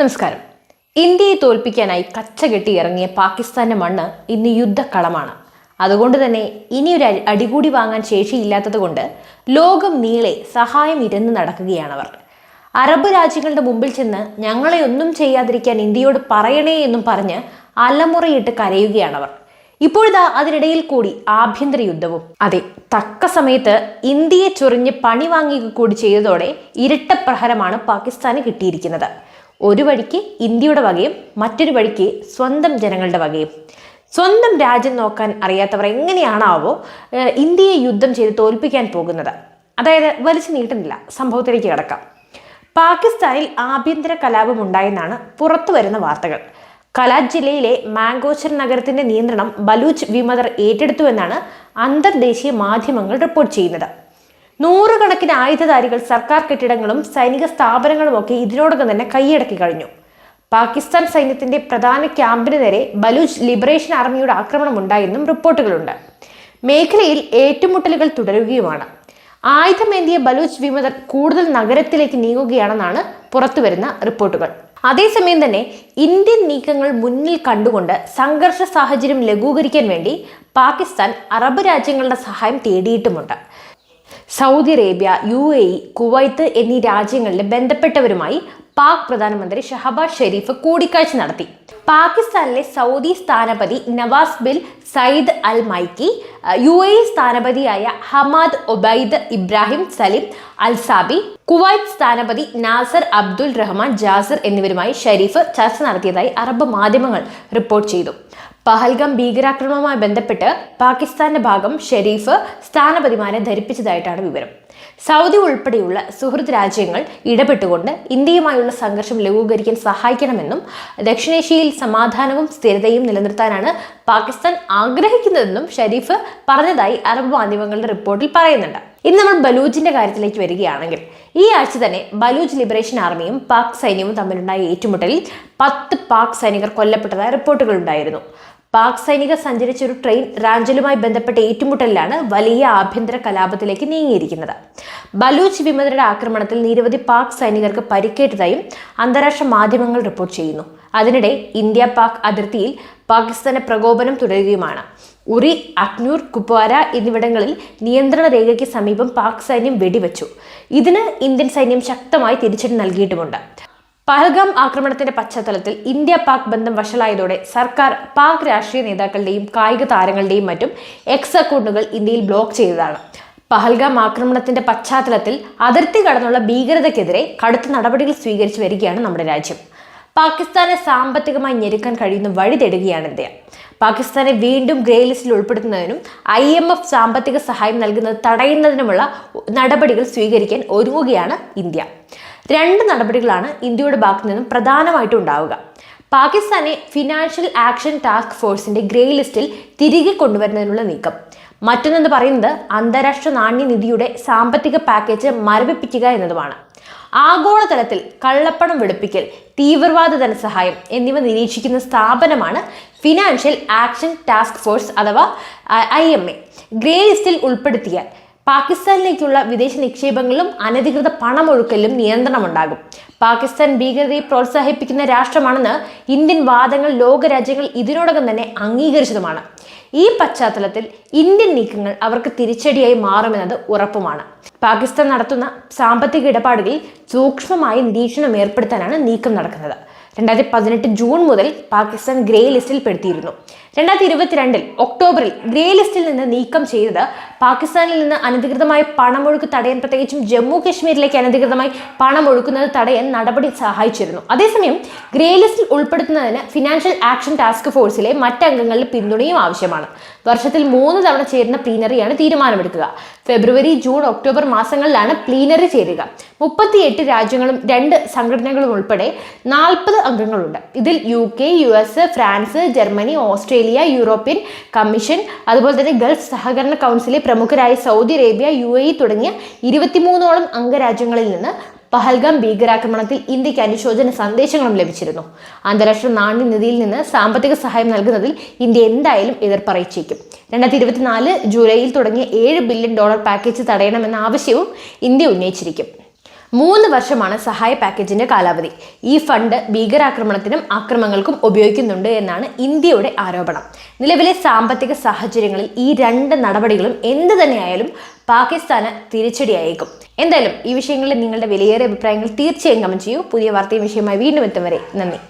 നമസ്കാരം. ഇന്ത്യയെ തോൽപ്പിക്കാനായി കച്ച കെട്ടി ഇറങ്ങിയ പാകിസ്ഥാന്റെ മണ്ണ് ഇന്ന് യുദ്ധക്കളമാണ്. അതുകൊണ്ട് തന്നെ ഇനിയൊരു അടി- അടികൂടി വാങ്ങാൻ ശേഷിയില്ലാത്തത് കൊണ്ട് ലോകം നീളെ സഹായം ഇരന്ന് നടക്കുകയാണവർ അറബ് രാജ്യങ്ങളുടെ മുമ്പിൽ ചെന്ന് ഞങ്ങളെ ഒന്നും ചെയ്യാതിരിക്കാൻ ഇന്ത്യയോട് പറയണേ എന്നും പറഞ്ഞ് അലമുറയിട്ട് കരയുകയാണവർ ഇപ്പോഴിതാ അതിനിടയിൽ കൂടി ആഭ്യന്തര യുദ്ധവും. അതെ തക്ക സമയത്ത് ഇന്ത്യയെ ചൊറിഞ്ഞ് പണി വാങ്ങിക്കുക കൂടി ചെയ്തതോടെ ഇരട്ടപ്രഹരമാണ് പാകിസ്ഥാന് കിട്ടിയിരിക്കുന്നത്. ഒരു വഴിക്ക് ഇന്ത്യയുടെ വകയും മറ്റൊരു വഴിക്ക് സ്വന്തം ജനങ്ങളുടെ വകയും. സ്വന്തം രാജ്യം നോക്കാൻ അറിയാത്തവർ എങ്ങനെയാണാവോ ഇന്ത്യയെ യുദ്ധം ചെയ്ത് തോൽപ്പിക്കാൻ പോകുന്നത്. അതായത് വലിച്ചു നീട്ടുന്നില്ല സംഭവത്തിലേക്ക് കിടക്കാം. പാകിസ്ഥാനിൽ ആഭ്യന്തര കലാപം ഉണ്ടായെന്നാണ് പുറത്തു വരുന്ന വാർത്തകൾ. കലാജ് ജില്ലയിലെ മാങ്കോച്ചർ നഗരത്തിന്റെ നിയന്ത്രണം ബലൂച്ച് വിമതർ ഏറ്റെടുത്തുവെന്നാണ് അന്തർദേശീയ മാധ്യമങ്ങൾ റിപ്പോർട്ട് ചെയ്യുന്നത്. നൂറുകണക്കിന് ആയുധധാരികൾ സർക്കാർ കെട്ടിടങ്ങളും സൈനിക സ്ഥാപനങ്ങളും ഒക്കെ ഇതിനോടകം തന്നെ കൈയടക്കി കഴിഞ്ഞു. പാകിസ്ഥാൻ സൈന്യത്തിന്റെ പ്രധാന ക്യാമ്പിന് നേരെ ബലൂച്ച് ലിബറേഷൻ ആർമിയുടെ ആക്രമണം ഉണ്ടായെന്നും റിപ്പോർട്ടുകളുണ്ട്. മേഖലയിൽ ഏറ്റുമുട്ടലുകൾ തുടരുകയുമാണ്. ആയുധമേന്തിയ ബലൂച്ച് വിമതർ കൂടുതൽ നഗരത്തിലേക്ക് നീങ്ങുകയാണെന്നാണ് പുറത്തുവരുന്ന റിപ്പോർട്ടുകൾ. അതേസമയം തന്നെ ഇന്ത്യൻ നീക്കങ്ങൾ മുന്നിൽ കണ്ടുകൊണ്ട് സംഘർഷ സാഹചര്യം ലഘൂകരിക്കാൻ വേണ്ടി പാകിസ്ഥാൻ അറബ് രാജ്യങ്ങളുടെ സഹായം തേടിയിട്ടുമുണ്ട്. Saudi Arabia U A E Kuwait എന്നീ രാജ്യങ്ങളിലെ ബന്ധപ്പെട്ടവരുമായി പാക് പ്രധാനമന്ത്രി ഷഹബാസ് ഷെരീഫ് കൂടിക്കാഴ്ച നടത്തി. പാകിസ്ഥാനിലെ സൗദി സ്ഥാനപതി Nawaf bill Sayyid Al മൈക്കി U A സ്ഥാനപതിയായ Hamad Obaid Ibrahim Salim Al Zaabi Kuwait സ്ഥാനപതി നാസർ അബ്ദുൽ റഹ്മാൻ ജാസിർ എന്നിവരുമായി ഷെരീഫ് ചർച്ച നടത്തിയതായി അറബ് മാധ്യമങ്ങൾ റിപ്പോർട്ട് ചെയ്തു. പഹൽഗം ഭീകരാക്രമണവുമായി ബന്ധപ്പെട്ട് പാകിസ്ഥാന്റെ ഭാഗം ഷെരീഫ് സ്ഥാനപതിമാരെ ധരിപ്പിച്ചതായിട്ടാണ് വിവരം. സൗദി ഉൾപ്പെടെയുള്ള സുഹൃത്ത് രാജ്യങ്ങൾ ഇടപെട്ടുകൊണ്ട് ഇന്ത്യയുമായുള്ള സംഘർഷം ലഘൂകരിക്കാൻ സഹായിക്കണമെന്നും ദക്ഷിണേഷ്യയിൽ സമാധാനവും സ്ഥിരതയും നിലനിർത്താനാണ് പാകിസ്ഥാൻ ആഗ്രഹിക്കുന്നതെന്നും ഷെരീഫ് പറഞ്ഞതായി അറബ് മാധ്യമങ്ങളുടെ റിപ്പോർട്ടിൽ പറയുന്നുണ്ട്. ഇനി നമ്മൾ ബലൂജിന്റെ കാര്യത്തിലേക്ക് വരികയാണെങ്കിൽ ഈ ആഴ്ച തന്നെ ബലൂജ് ലിബറേഷൻ ആർമിയും പാക് സൈന്യവും തമ്മിലുണ്ടായ ഏറ്റുമുട്ടലിൽ പത്ത് പാക് സൈനികർ കൊല്ലപ്പെട്ടതായ റിപ്പോർട്ടുകൾ ഉണ്ടായിരുന്നു. പാക് സൈനികർ സഞ്ചരിച്ച ഒരു ട്രെയിൻ റാഞ്ചലുമായി ബന്ധപ്പെട്ട ഏറ്റുമുട്ടലിലാണ് വലിയ ആഭ്യന്തര കലാപത്തിലേക്ക് നീങ്ങിയിരിക്കുന്നത്. ബലൂച്ച് വിമതരുടെ ആക്രമണത്തിൽ നിരവധി പാക് സൈനികർക്ക് പരിക്കേറ്റതായും അന്താരാഷ്ട്ര മാധ്യമങ്ങൾ റിപ്പോർട്ട് ചെയ്യുന്നു. അതിനിടെ ഇന്ത്യ പാക് അതിർത്തിയിൽ പാകിസ്ഥാന്റെ പ്രകോപനം തുടരുകയുമാണ്. ഉറി അക്നൂർ കുപ്വാര എന്നിവിടങ്ങളിൽ നിയന്ത്രണ രേഖയ്ക്ക് സമീപം പാക് സൈന്യം വെടിവെച്ചു. ഇതിന് ഇന്ത്യൻ സൈന്യം ശക്തമായി തിരിച്ചടി നൽകിയിട്ടുമുണ്ട്. പഹൽഗാം ആക്രമണത്തിന്റെ പശ്ചാത്തലത്തിൽ ഇന്ത്യ പാക് ബന്ധം വഷളായതോടെ സർക്കാർ പാക് രാഷ്ട്രീയ നേതാക്കളുടെയും കായിക താരങ്ങളുടെയും മറ്റും എക്സ് അക്കൗണ്ടുകൾ ഇന്ത്യയിൽ ബ്ലോക്ക് ചെയ്തതാണ്. പഹൽഗാം ആക്രമണത്തിന്റെ പശ്ചാത്തലത്തിൽ അതിർത്തി കടന്നുള്ള ഭീകരതയ്ക്കെതിരെ കടുത്ത നടപടികൾ സ്വീകരിച്ചു വരികയാണ് നമ്മുടെ രാജ്യം. പാകിസ്ഥാനെ സാമ്പത്തികമായി ഞെരുക്കാൻ കഴിയുന്ന വഴി തേടുകയാണ് ഇന്ത്യ. പാകിസ്ഥാനെ വീണ്ടും ഗ്രേ ലിസ്റ്റിൽ ഉൾപ്പെടുത്തുന്നതിനും ഐ എം എഫ് സാമ്പത്തിക സഹായം നൽകുന്നത് തടയുന്നതിനുമുള്ള നടപടികൾ സ്വീകരിക്കാൻ ഒരുങ്ങുകയാണ് ഇന്ത്യ. രണ്ട് നടപടികളാണ് ഇന്ത്യയുടെ ഭാഗത്തു നിന്നും പ്രധാനമായിട്ടും ഉണ്ടാവുക പാകിസ്ഥാനെ ഫിനാൻഷ്യൽ ആക്ഷൻ ടാസ്ക് ഫോഴ്സിന്റെ ഗ്രേ ലിസ്റ്റിൽ തിരികെ കൊണ്ടുവരുന്നതിനുള്ള നീക്കം. മറ്റൊന്നെന്ന് പറയുന്നത് അന്താരാഷ്ട്ര നാണ്യനിധിയുടെ സാമ്പത്തിക പാക്കേജ് മരവിപ്പിക്കുക എന്നതുമാണ്. ആഗോളതലത്തിൽ കള്ളപ്പണം വെളുപ്പിക്കൽ തീവ്രവാദ ധനസഹായം എന്നിവ നിരീക്ഷിക്കുന്ന സ്ഥാപനമാണ് ഫിനാൻഷ്യൽ ആക്ഷൻ ടാസ്ക് ഫോഴ്സ് അഥവാ ഐ എം എ. ഗ്രേ ലിസ്റ്റിൽ ഉൾപ്പെടുത്തിയാൽ പാകിസ്ഥാനിലേക്കുള്ള വിദേശ നിക്ഷേപങ്ങളിലും അനധികൃത പണമൊഴുക്കലിലും നിയന്ത്രണമുണ്ടാകും. പാകിസ്ഥാൻ ഭീകരതയെ പ്രോത്സാഹിപ്പിക്കുന്ന രാഷ്ട്രമാണെന്ന് ഇന്ത്യൻ വാദങ്ങൾ ലോകരാജ്യങ്ങൾ ഇതിനോടകം തന്നെ അംഗീകരിച്ചതുമാണ്. ഈ പശ്ചാത്തലത്തിൽ ഇന്ത്യൻ നീക്കങ്ങൾ അവർക്ക് തിരിച്ചടിയായി മാറുമെന്നത് ഉറപ്പുമാണ്. പാകിസ്ഥാൻ നടത്തുന്ന സാമ്പത്തിക ഇടപാടുകളിൽ സൂക്ഷ്മമായ നിരീക്ഷണം ഏർപ്പെടുത്താനാണ് നീക്കം നടക്കുന്നത്. രണ്ടായിരത്തി പതിനെട്ട് ജൂൺ മുതൽ പാകിസ്ഥാൻ ഗ്രേ ലിസ്റ്റിൽ പെടുത്തിയിരുന്നു. രണ്ടായിരത്തി ഇരുപത്തിരണ്ടിൽ ഒക്ടോബറിൽ ഗ്രേ ലിസ്റ്റിൽ നിന്ന് നീക്കം ചെയ്തത് പാകിസ്ഥാനിൽ നിന്ന് അനധികൃതമായ പണമൊഴുക്ക് തടയാൻ പ്രത്യേകിച്ചും ജമ്മു കാശ്മീരിലേക്ക് അനധികൃതമായി പണം ഒഴുക്കുന്നത് തടയാൻ നടപടി സഹായിച്ചിരുന്നു. അതേസമയം ഗ്രേ ലിസ്റ്റിൽ ഉൾപ്പെടുത്തുന്നതിന് ഫിനാൻഷ്യൽ ആക്ഷൻ ടാസ്ക് ഫോഴ്സിലെ മറ്റംഗങ്ങളുടെ പിന്തുണയും ആവശ്യമാണ്. വർഷത്തിൽ മൂന്ന് തവണ ചേരുന്ന പ്ലീനറിയാണ് തീരുമാനമെടുക്കുക. ഫെബ്രുവരി ജൂൺ ഒക്ടോബർ മാസങ്ങളിലാണ് പ്ലീനറി ചേരുക. മുപ്പത്തിയെട്ട് രാജ്യങ്ങളും രണ്ട് സംഘടനകളും ഉൾപ്പെടെ നാൽപ്പത് അംഗങ്ങളുണ്ട്. ഇതിൽ U K U S France Germany Australia European Commission അതുപോലെ തന്നെ ഗൾഫ് സഹകരണ കൗൺസിലെ പ്രമുഖരായ സൗദി അറേബ്യ യു എ തുടങ്ങിയ ഇരുപത്തിമൂന്നോളം അംഗരാജ്യങ്ങളിൽ നിന്ന് പഹൽഗാം ഭീകരാക്രമണത്തിൽ ഇന്ത്യയ്ക്ക് അനുശോചന സന്ദേശങ്ങളും ലഭിച്ചിരുന്നു. അന്താരാഷ്ട്ര നാണ്യനിധിയിൽ നിന്ന് സാമ്പത്തിക സഹായം നൽകുന്നതിൽ ഇന്ത്യ എന്തായാലും എതിർപ്പറിയിച്ചേക്കും. രണ്ടായിരത്തി ഇരുപത്തിനാല് ജൂലൈയിൽ തുടങ്ങിയ ഏഴ് ബില്യൺ ഡോളർ പാക്കേജ് തടയണമെന്ന ആവശ്യവും ഇന്ത്യ ഉന്നയിച്ചിരിക്കും. മൂന്ന് വർഷമാണ് സഹായ പാക്കേജിന്റെ കാലാവധി. ഈ ഫണ്ട് ഭീകരാക്രമണത്തിനും ആക്രമങ്ങൾക്കും ഉപയോഗിക്കുന്നുണ്ട് എന്നാണ് ഇന്ത്യയുടെ ആരോപണം. നിലവിലെ സാമ്പത്തിക സാഹചര്യങ്ങളിൽ ഈ രണ്ട് നടപടികളും എന്ത് തന്നെയായാലും പാകിസ്ഥാന് തിരിച്ചടിയായേക്കും. എന്തായാലും ഈ വിഷയങ്ങളിൽ നിങ്ങളുടെ വിലയേറിയ അഭിപ്രായങ്ങൾ തീർച്ചയായും കമന്റ് ചെയ്യൂ. പുതിയ വാർത്തയും വിഷയമായി വീണ്ടും എത്തും വരെ. നന്ദി.